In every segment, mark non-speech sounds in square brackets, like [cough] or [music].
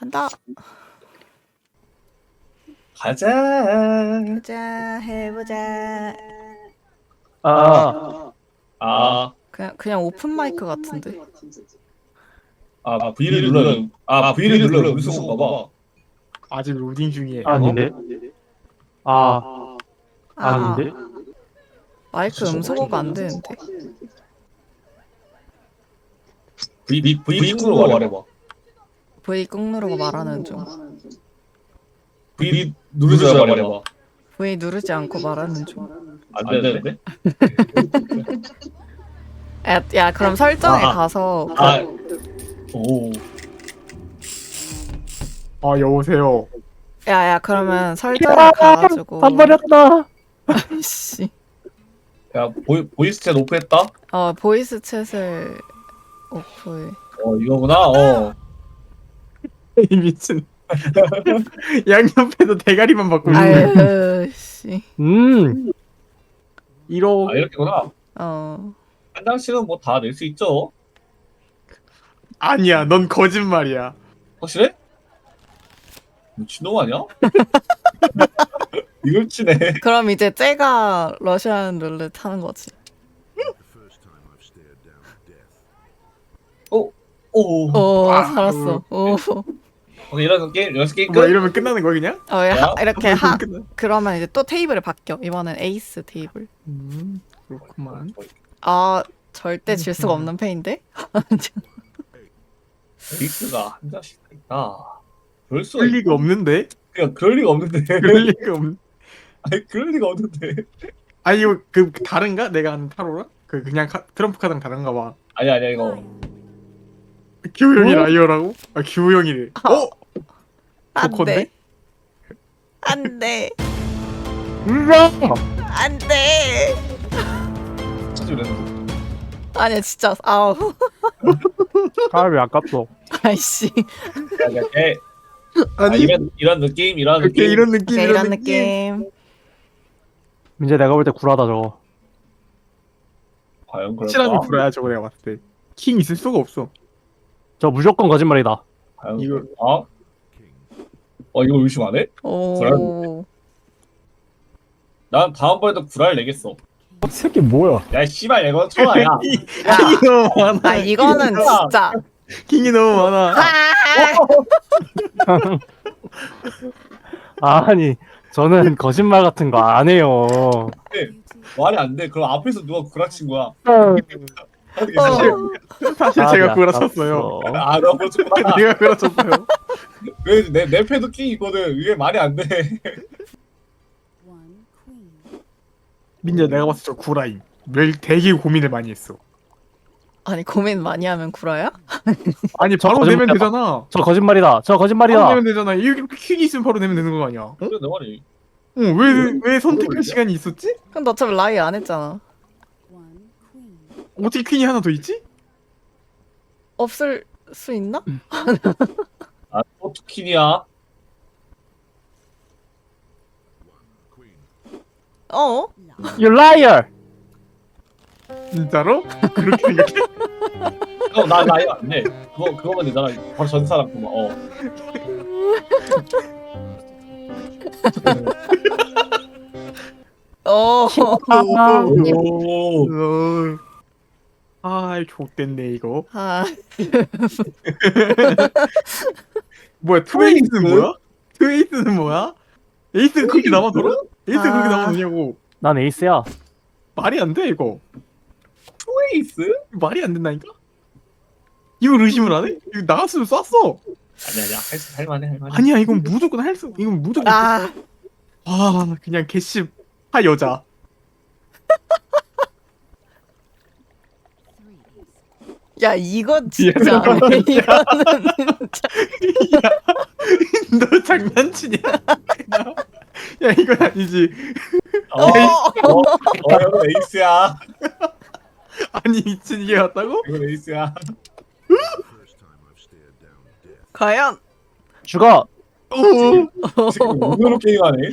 간다. 가자. 보자 해보자. 아, 아, 그냥 그냥 오픈 마이크 같은데. 아, 아 V를 눌러. 아, V를 눌러 음성인가 봐. 아직 로딩 중이에요. 아닌데? 아, 아닌데? 마이크 음소거가 안 되는데. V V V 로 말해봐. V 꾹 누르고 말하는 중. V 누르자 말해봐. V 누르지 않고 말하는 중. 안 되는데? 야, 야 그럼 설정에 아. 가서 아, 오. 아 여보세요. 야야 그러면 설정에 가가지고 한 버렸다. 씨. 야, 보이 보이스 챗 오프했다. 어 보이스 챗을 오프해. 어, 이거구나. 어. [laughs] 이 미친. [laughs] 양옆에서 대가리만 받고 있네. 아유 씨. 음, 이러 아, 이렇게구나. 어. 한 장씩은 뭐 다 낼 수 있죠. 아니야. 넌 거짓말이야. 확실해? 미친놈 아니야? [laughs] 이걸 치네. 그럼 이제 쟤가 러시안 룰렛 하는 거지. 오. 오 아, 살았어. 오. 오케이, 이런 게임, 연습 게임 뭐 끝. 이러면 끝나는 거야 그냥? 어, 하, 이렇게 하 끝나. 그러면 이제 또 테이블을 바뀌어. 이번엔 에이스 테이블. 음, 그렇구만. 아 절대 질 수가 없는 패인데? [laughs] 에이스가 한다 있다. 그럴 수가 그럴 있... 리가 없는데? 그냥 그럴 리가 없는데. 그럴 리가 없. [laughs] 아니, 그럴 리가 없는데. 아니 이거 그 다른가? 내가 아는 타로랑? 그 그냥 카, 트럼프 카드랑 다른가 봐. 아니 아니야 이거. 기호 형이 어? 라이어라고? 아 기호 형이래. 어? 안돼. 안돼. 으라! 안돼. 찾으랬는 아니야 진짜 아우. [laughs] 가을이 아깝어. 아이씨. 이렇게 아, 아니 이런 이런 느낌 이런 이렇게 느낌. 이런 느낌 오케이, 이런 느낌. 민재 내가 볼때 구라다 저거. 과연 그럴까? 불어야 저거 내가 봤을 때. 킹 있을 수가 없어. 저 무조건 거짓말이다. 과연 이거- 이거 어 이거 의심 안 해? 오. 난 다음번에도 구라를 내겠어. 이 새끼 뭐야? 야 씨발 이거 천하야. [laughs] 킹이 너무 많아. 아 이거는 진짜. [laughs] 킹이 너무 많아. [laughs] 아니, 저는 거짓말 같은 거 안 해요. 말이 안 돼. 그럼 앞에서 누가 구라친 거야? 어. 사실 사실 제가 구라 아깝어. 쳤어요. 아, 너 그렇구나. 내가 구라 쳤어요. 왜 내 내 패도 킹 있거든. 이게 말이 안 돼. 민재 내가 봤을 때저 구라임. 늘 되게 고민을 많이 했어. 아니 고민 많이 하면 구라야? 아니 저 바로 거짓말 내면 해봐. 되잖아. 저 거짓말이다. 저 바로 거짓말이다. 내면 되잖아. 이렇게 퀵이 있으면 바로 내면 되는 거 아니야? 그래 내 말이. 어, 왜, 왜 선택할 시간이 있었지? 근데 어차피 라이 안 했잖아. 어떻게 퀸이 하나 더 있지? 없을 수 있나? [laughs] 아, 또 투킨이야. 어? You liar. 진짜로? [laughs] 그렇게 생각해? 그럼 나, 나 이거 안 돼. 그거, 그거만 되잖아. 바로 전 사람 그만. 어. 어. 아, 오. 어. 아, 족됐네 이거. 아, [laughs] 뭐야, 투에이스는 뭐야? 투에이스는 뭐야? 에이스가 그렇게 남아 돌아? 에이스가 아. 그렇게 남아 도냐고. 난 에이스야. 말이 안 돼 이거. 트웨이스? 말이 안 된다니까? 이걸 의심을 안 해? 이거 나갔으면 쐈어. 아니 아니야. 할, 수- 할만해 할만해. 아니야, 이건 무조건 할 수. 이건 무조건. 아, 아, 그냥 개씨 하 여자. 야 이건 진짜 [laughs] 이거는 진짜 너 장난치냐? 야, 이건 아니지. 어, 어, 어, 이건 에이스야. 아니 미친 이게 왔다고? 이건 에이스야. 과연 죽어. 오. 지금 오늘로 게임하네.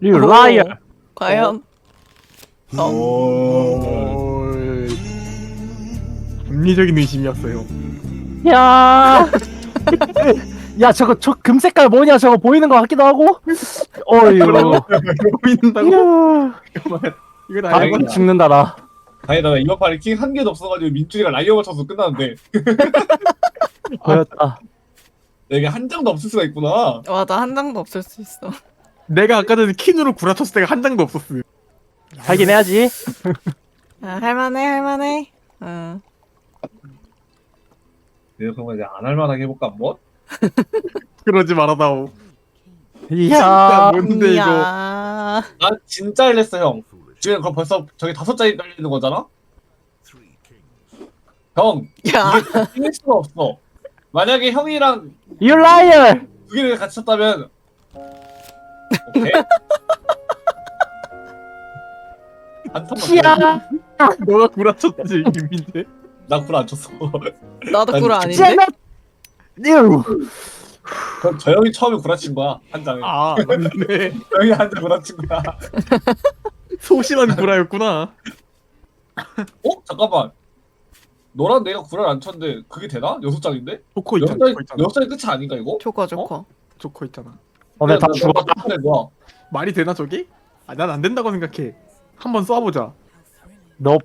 You liar. 과연 오. 합리적인 의심이었어요. 야. [laughs] 야 저거 저 금 색깔 뭐냐 저거 보이는 거 같기도 하고. 어유. 보인다고? 이야. 이건 아 이거 죽는다 나. 다행이다. 나 이번 판에 킹한 개도 없어가지고 민준이가 라이어 맞춰서 끝났는데 [laughs] 보였다. 내게 한 장도 없을 수가 있구나. 맞아 한 장도 없을 수 있어. 내가 아까 전에 킨으로 구라쳤을 때가 한 장도 없었어요. 살긴 해야지. [laughs] 아, 할만해 할만해. 응. 내가 그러면 이제 안 할만하게 해볼까 한번? [laughs] 그러지 말아다오. 이야. 뭔데 이거? 이야. 난 진짜 일냈어 형. 지금 그럼 벌써 저기 다섯 장이 깔리는 거잖아? 형 야. 이길 수가 없어. 만약에 형이랑 You liar. 두 개를 같이 쳤다면 오케이? [laughs] 이야. 너가 구라쳤지 김민재. 나구안 쳤어. 나도 아니, 꿀 아닌데. 쟤는. 유. 그럼 저 형이 처음에 구라친 거야 한 장에. 아 맞네. 저 형이 한 장 구라친 거야. 소심한 구라였구나. 어 잠깐만. 너랑 내가 구라를 안 쳤는데 그게 되나? 여섯 장인데? 조커 여섯 있잖아. 장 조커 있잖아. 여섯 장이 끝이 아닌가 이거? 조커 조커. 조커 있잖아. 오늘 다 나- 나- 죽었다. 뭐야? 말이 되나 저게? 아, 난 안 된다고 생각해. 한번 쏴보자. 너.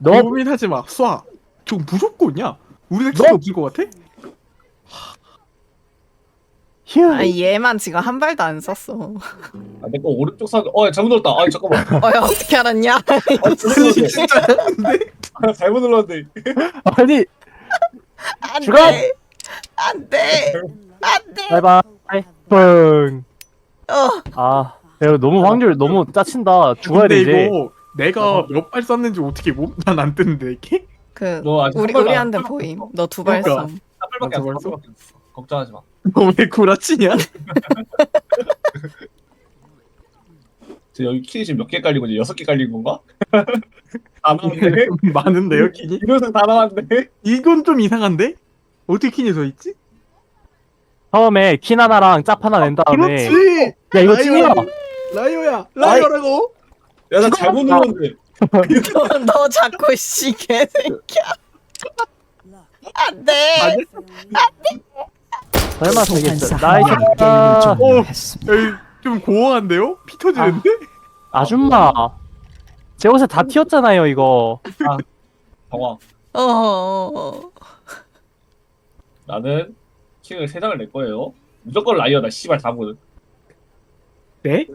너. 고민하지 마. 쏴. 저 무조건이야. 우리가 너- 킬이 없을 것 같아? 휴. 아 얘만 지금 한 발도 안 썼어. 아, 내거 오른쪽 사. 어, 야, 잘못 눌렀다. 아, 잠깐만. [laughs] 어야 어떻게 알았냐? 아, 잘못 눌렀네. 진짜 아, 잘못 눌렀네. [laughs] 아니. 안 죽어! 돼. 안 돼. 안 돼. 바이바이. 뿡. 어. 아. 야, 너무 확률 너무 짜친다. 죽어야 근데 돼 이제. 이거 내가 몇 발 쐈는지 어떻게 몸? [laughs] 난안 뜨는데 이게? 그 너 아직 우리 한 발도 우리한테 안 보임. 너 두발 그러니까. 써. 한 발밖에 안 아, 써. 발밖에 안 써. 걱정하지 마. [laughs] 너왜 구라치냐? [laughs] 저 여기 키 지금 몇 개 깔리고 이제 여섯 개 깔린 건가? 다 나왔네. 많은데요 킨이? 이러서 다 나왔네. 이건 좀 이상한데? 어떻게 킨이 서 있지? 처음에 킨 하나랑 짭 하나 낸 다음에. 그렇지! 야 이거. 찐이야. 라이어야! 라이어라고! 야, 나 잘못 눌렀는데. 너, 너 자꾸 씨 개새끼야. 안 돼. 아니, 설마 되겠어. 나이스. 오, 에이, 좀 고어한데요? 피 터지는데? 아줌마. 제 옷에 다 튀었잖아요 이거. 정화. 어, 어. 나는 킹을 세 장을 낼 거예요. 무조건 라이어다. 씨발 다거든. 네?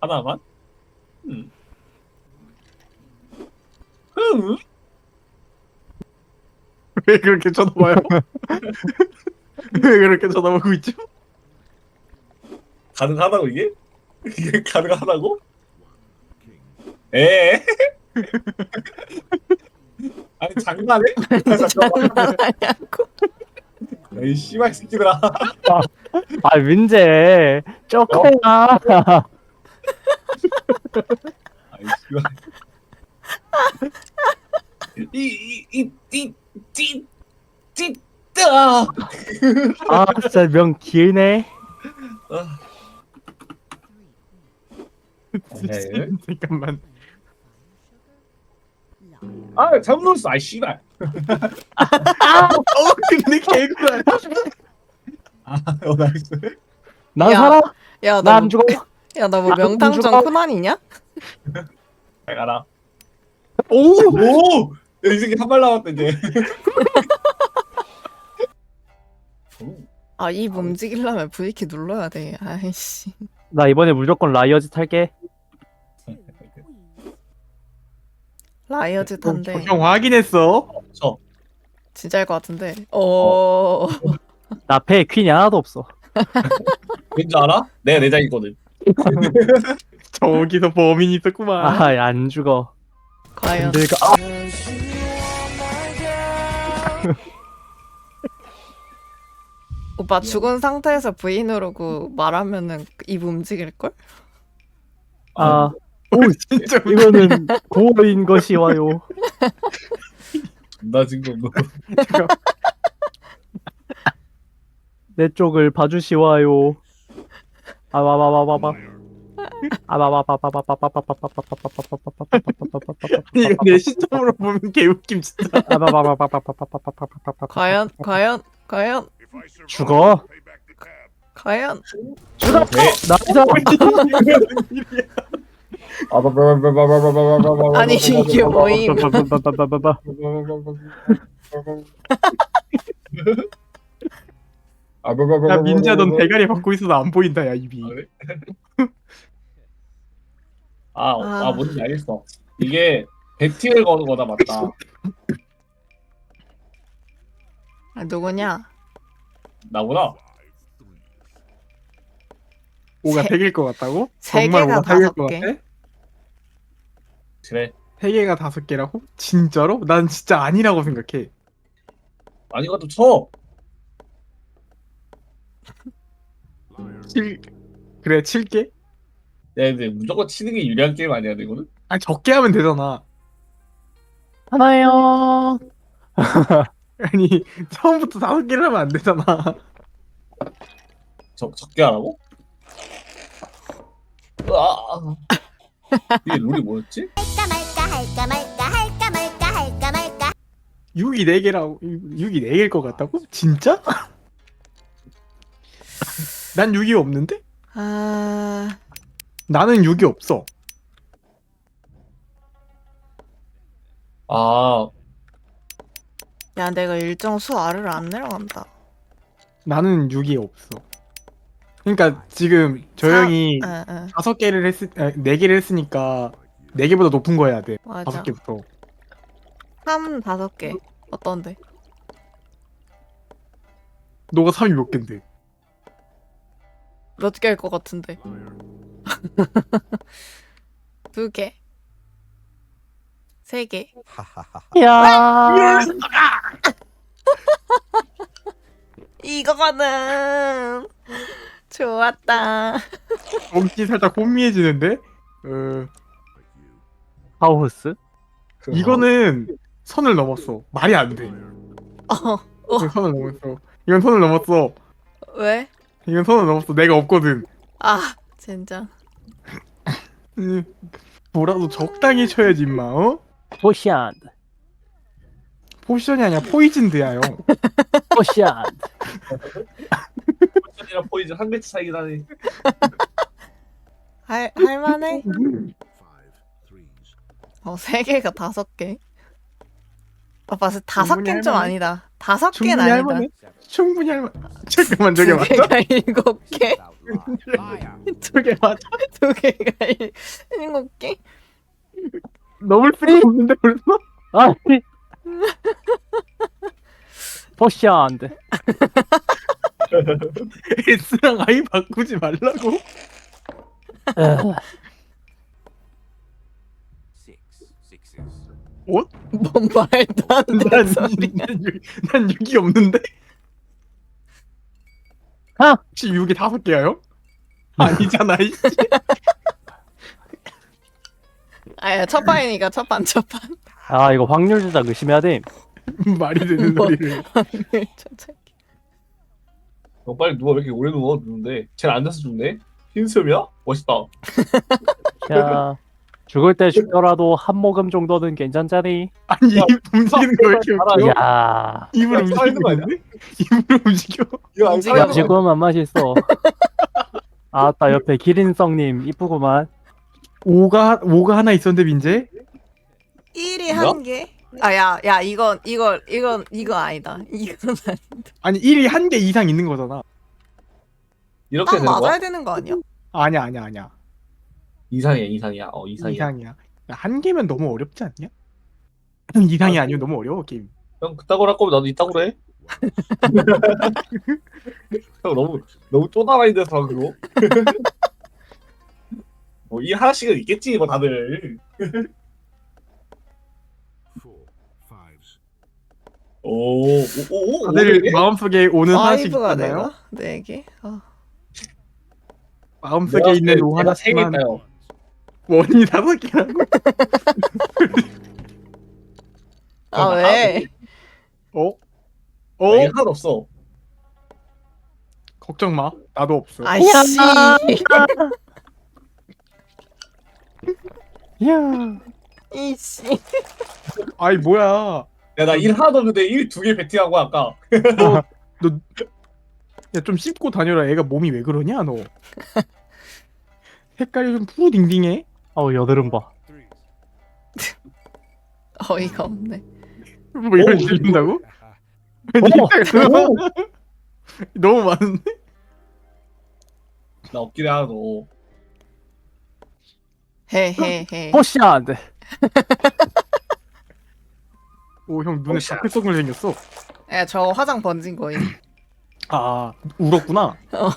하나만. 음. 흠. [laughs] 왜 그렇게 쳐다봐요? [laughs] 왜 그렇게 쳐다보고 있죠? 가능하다고 이게? 이게 [laughs] 가능하다고? 에? 아니 장난해? 아냐고. 에이 씨발 새끼들아. 아 민재 쪼코야. 이이이이이이따. 아 진짜 명 길네. 네. 잠깐만. 아 잘못 눌렀어. 아이 씨발. 어, 근데 개구라. 어 나이스. 난 야, 살아. 야, 나안 너, 죽어. 야, 너뭐안 명탐정 죽어. 코난이냐? 잘 가라. 오! 오! 야, 이 새끼 한발 남았다 이제. 아, 입 움직이려면 V키 눌러야 돼. 아이씨. 나 이번에 무조건 라이어즈 탈게. 라이어즈 탄데. 형 확인했어. 저. 진짜일 것 같은데. 어. 나 배에 퀸이 하나도 없어. 왠지 알아? 내가 내장이거든. [laughs] 저기서 범인이 있었구만. 아 안 죽어. 과연. 근데 아, [laughs] 오빠 죽은 상태에서 V 누르고 말하면은 입 움직일 걸? 아 오, 진짜 이거는 고어인 것이 와요. 나 지금 뭐. 내 쪽을 봐주시와요. 아 와와와와와. 이거 내 시점으로 보면 개웃김 진짜. 과연 과연 과연 죽어. 과연 죽어. 나이스. 아니 이게 뭐임? 야 민지야 넌 대가리 받고 있어도 안 보인다 야 입이. 아, 아, 뭔지 알겠어. 이게 배팅을 거는 거다 맞다. 아, 누구냐? 나구나. 오가 세- 세 개일 것 같다고? 세 정말 개가 오가 세 개일 다섯 것 개. 같아? 그래. 세 개가 다섯 개라고? 진짜로? 난 진짜 아니라고 생각해. 아니 이것도 쳐. 칠 그래 칠 개? 야, 근데 무조건 치는 게 유리한 게임 아니야, 근데 이거는? 아니 적게 하면 되잖아. 하나요. [laughs] 아니 처음부터 다섯 개를 하면 안 되잖아. 적 적게 하라고? 아, 이게 룰이 뭐였지? 할까 말까 할까 말까 할까 말까 할까 말까 6이 네 개라고 6이 네 개일 것 같다고? 진짜? 난 6이 없는데? 아 나는 6이 없어. 아, 야, 내가 일정 수 아래를 안 내려간다. 나는 6이 없어. 그러니까 지금 저 사- 형이 응, 응, 다섯 개를 했으 아, 네 개를 했으니까 네 개보다 높은 거 해야 돼. 맞아. 다섯 개부터. 3 다섯 개. 어떤데? 너가 3이 몇 개인데? 몇 개일 것 같은데? [laughs] 두 개. 세 개. 야. [laughs] 이거거든. 좋았다. 엄지 살짝 혼미해지는데? 어 하우스. 이거는 선을 넘었어. 말이 안 돼. 어, 이건 선을 넘었어. 이건 선을 넘었어. 왜? 이건 선을 넘었어. 내가 없거든. 아, 진짜. [laughs] 음, 뭐라도 적당히 쳐야지 임마. 어? 포션. 포션이 아니라 포이즌드야 형. [laughs] 포션. 포션이랑 포이즌 한 매치 차이긴 하네. 할, 할만해? 어, 세 개가 다섯 개. 아, 때 다섯 개는 좀. 아니다. 다섯 개는 충분히 아니다. 할만해. 충분히 할만. 잠깐만 [laughs] 저게 두 맞아? 개가 일곱 개? [laughs] 저게 맞아? [laughs] 두 개가 일, 일곱 개? 넘을 수가 없는데 벌써? 아니. 포션. S랑 I 바꾸지 말라고? 어? 뭔 말도 안 난, 되는 소리. 난, 6, 난 6이 없는데? 아! 혹시 6이 다섯 개야 요? 아니잖아 이 아야, 첫 판이니까 첫 판, 첫 판. 아 이거 확률 조작 의심해야 돼. [laughs] 말이 되는 뭐. 소리를 첫너 빨리 누워 왜 이렇게 오래 누워 누는데? 쟤는 앉아서 죽네. 흰수염이야? 멋있다. 야 죽을 때 죽더라도 한 모금 정도는 괜찮잖니. 아니 입 움직이는 거 왜 이렇게 알아, 웃겨? 야 입을 야, 살아있는 거 움직이는데? 입을 움직여 이거 안 움직여. 살아있는 거 지금은 맛있어. 아따 옆에 기린성님 이쁘구만. 5가 5가 하나 있었는데 민재? 1이 뭐야? 한 개? 아, 야, 야, 이건, 이거, 이건, 이거 아니다. [laughs] 이건 아니다. 아니 1이 한 개 이상 있는 거잖아 이렇게 딱 되는 거야? 맞아야 되는 거 아니야? 아니야 아니야 아니야 이상이야 이상이야. 어 이상이야. 이상이야 야, 한 개면 너무 어렵지 않냐? 이상이 아, 아니면 너무 어려워 게임 형 그따구로 할 거면 나도 이따구로 해. 형 너무 너무 쪼다라이 돼서 그거. 뭐 이 하나씩은 있겠지 뭐 다들. 오오오오 다들 마음속에 오는 하나씩 파이브가 있잖아요 내가? 네 개? 아, 마음속에 있는 오 하나씩만 생일까요? 원이 다섯 개라고? [laughs] 아 왜? 어? 어? 하나도 없어. 걱정 마. 나도 없어. 아이씨. 이야. 이씨. 아이 뭐야. 야, 나 일 하나도 없는데 일 두 개 배팅하고 아까. 어, 야좀 씹고 다녀라. 애가 몸이 왜 그러냐 너. [laughs] 색깔이 좀 푸르딩딩해. 어 여드름 봐. [laughs] 어이가 없네. 뭐 이걸 질린다고? [laughs] [laughs] 너무 많은데? 나 없긴 하나 헤헤헤. 포시야 안 돼. 오형 눈에 어, 샤클똥글 생겼어. 야, 저 화장 번진 거임. 아 울었구나. 어.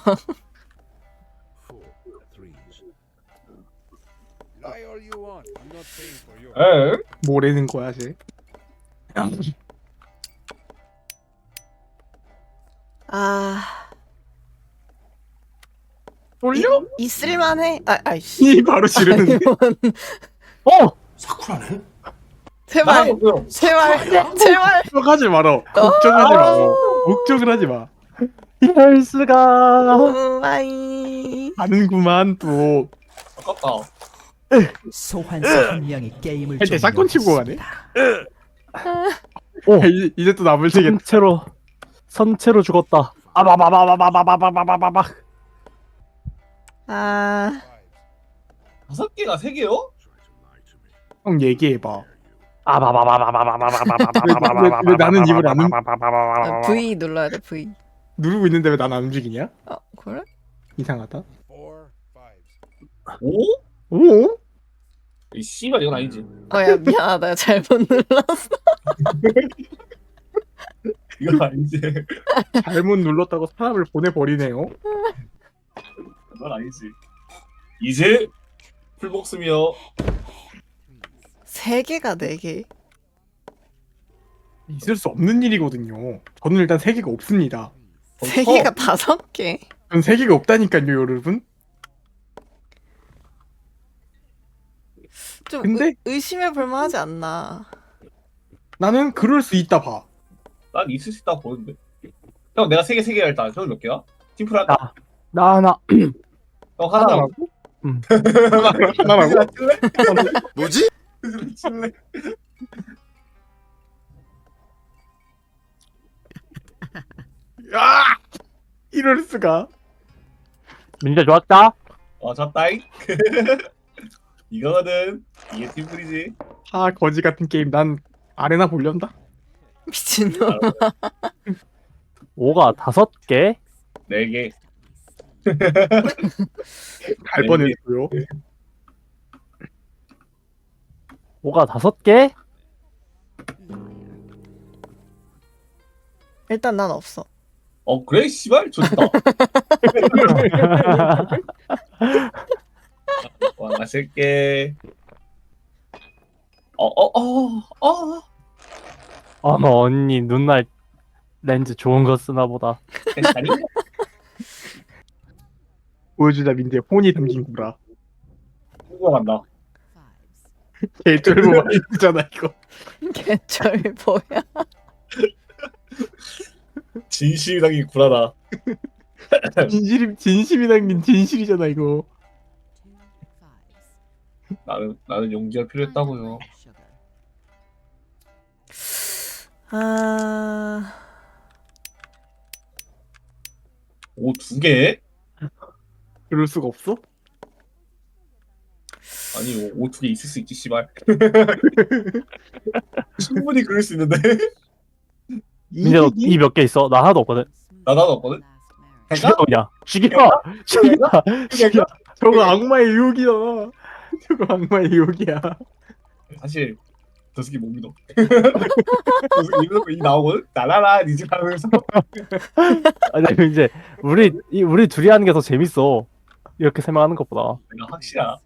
에? 뭐라는 거야 쟤? 아 돌려? 이- 있을만해. 아 아이씨. [laughs] 이 바로 지르는. 어! 사쿠라네? 제발 아, 제발 [laughs] 제발. 걱정하지 말어. 어. 걱정하지 마. 걱정을 하지 마. 이럴 수가. 음, 오마이. 가는구만 또. 아깝다. 소환사 한 명이 게임을 근데 싹건 치고 가네. 오 이- 이제 또 남을 세겠다. 선체로 선체로 죽었다. 아바바바바바바바바바바. 아 다섯 개가 세 개요? 형 얘기해봐. 아바바바바바바바바바바바바바. 나는 입을 안. V 눌러야 돼 V. 누르고 있는데 왜난안 움직이냐? 어 그래? 이상하다. 오? 오? 씨발 이건 아니지. 어야 미안하다 [laughs] 잘못 눌렀어. [laughs] 이건 아니지. 잘못 눌렀다고 사람을 보내버리네요. 이건 아니지. 이제 풀복음이요. 세 개가 네 개. 있을 수 없는 일이거든요. 저는 일단 세 개가 없습니다. 세 어, 개가 다섯 개. 전세 개가 없다니까요, 여러분. 좀 근데? 의, 의심해 볼만 하지 않나. 나는 그럴 수 있다 봐. 난 있을 수 있다고 보는데. 형 내가 세 개 세 개야 일단. 형몇 개야? 팀플 할까? 나 하나 형 하나. 하나라고? 음. [laughs] 하나라고? 뭐지? 칠래? 야! 이럴 수가. 민재 좋았다 어 졌다잉. [laughs] 이거거든. 이게 팀플이지. 아, 거지 같은 게임. 난 아레나 보련다. 미친놈. 5가 다섯 개네 개. [laughs] 갈 네 뻔했고요. 5가 다섯 개 일단 난 없어. 어 그래 씨발 좋다. [laughs] [laughs] 와 마실게. 어어어 어. 어. 어머 언니 눈날 렌즈 좋은 거 쓰나 보다 괜찮니? 보여주자, 민재. 폰이 담긴 거라. 궁금한다. Fives. 개쩔보 마이크잖아, 이거. 개쩔 뭐야? 진심이 담긴 구라다. 진실이, 진심이 담긴 진실이잖아, 이거. 나는 나는 용기가 필요했다고요. Sugar. 아오 두 개? 그럴 수가 없어? 아니 오 두 개 있을 수 있지 씨발. [laughs] 충분히 그럴 수 있는데. 민재 너이 몇 개 있어? 나 하나도 없거든 나 나도 없거든. 죽여 그냥 죽여 죽여 죽여 저거 악마의 유혹이야. 저거 악마의 유혹이야. 사실 저 새끼 못 믿어. 저 새끼 이러고 이 나오거든. 나라라 니집 하면서. 아니 민재 우리 이 우리 둘이 하는 게 더 재밌어 이렇게 설명하는 것보다 내가 확실하.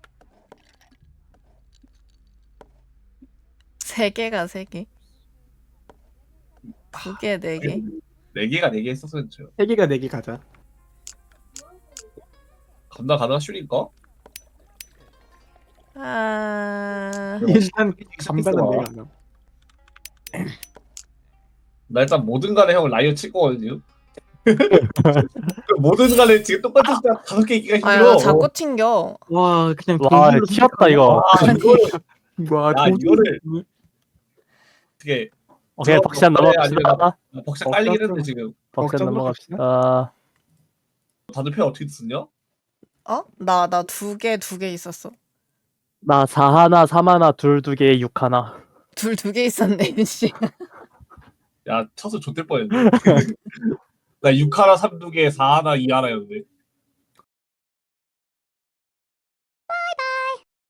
세 개가 세 개. 두 개, 네 개. 네 개가 네개 했었으면 좋요. 세 개가 네개 가자. 간다 가다 슈리까? 아 일단 감당은 내가 안 함. 나 일단 뭐든 간에 형 라이어 칠 거거든요. [laughs] 모든 간에 지금 똑같은 숫자 다섯 개 있기가 아유 힘들어. 나 자꾸 튕겨. 와 그냥 와 튀었다 이거 아, 이거를 와 야, 동물- 이거를 어떻게 오케이 그래, 넘어갑시다 벅샷 깔리긴 했는데 지금 벅샷 넘어갑시다 다들 표 어떻게 쓰냐? 어? 나 나 두 개 두 개 있었어. 나 4 하나 3 하나 둘두개6 하나 둘 두 개 있었네. [laughs] 씨. 야 쳐서 좆될 뻔했네. [laughs] 나 6 하나 3두 개, 4 하나 2 하나였는데.